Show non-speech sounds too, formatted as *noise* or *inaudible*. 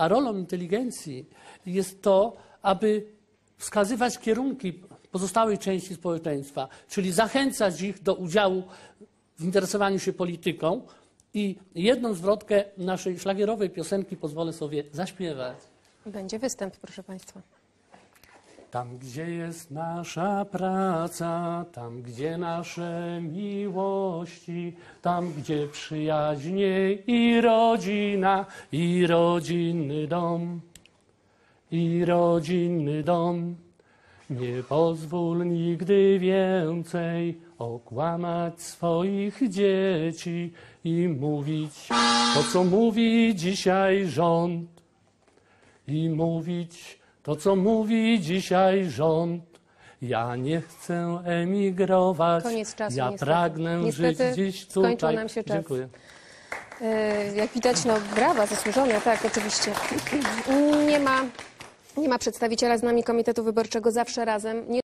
A rolą inteligencji jest to, aby wskazywać kierunki pozostałej części społeczeństwa, czyli zachęcać ich do udziału w interesowaniu się polityką. I jedną zwrotkę naszej szlagierowej piosenki pozwolę sobie zaśpiewać. Będzie występ, proszę Państwa. Tam, gdzie jest nasza praca, tam, gdzie nasze miłości, tam, gdzie przyjaźnie i rodzina, i rodzinny dom, i rodzinny dom. Nie pozwól nigdy więcej okłamać swoich dzieci i mówić to, co mówi dzisiaj rząd i mówić to, co mówi dzisiaj rząd. Ja nie chcę emigrować. Koniec czasu, ja niestety. pragnę Niestety żyć dziś skończył tutaj. nam się czas. Dziękuję. E, Jak widać, no brawa, zasłużone, tak, oczywiście. *clears throat* Nie ma, nie ma przedstawiciela z nami Komitetu Wyborczego Zawsze Razem. Nie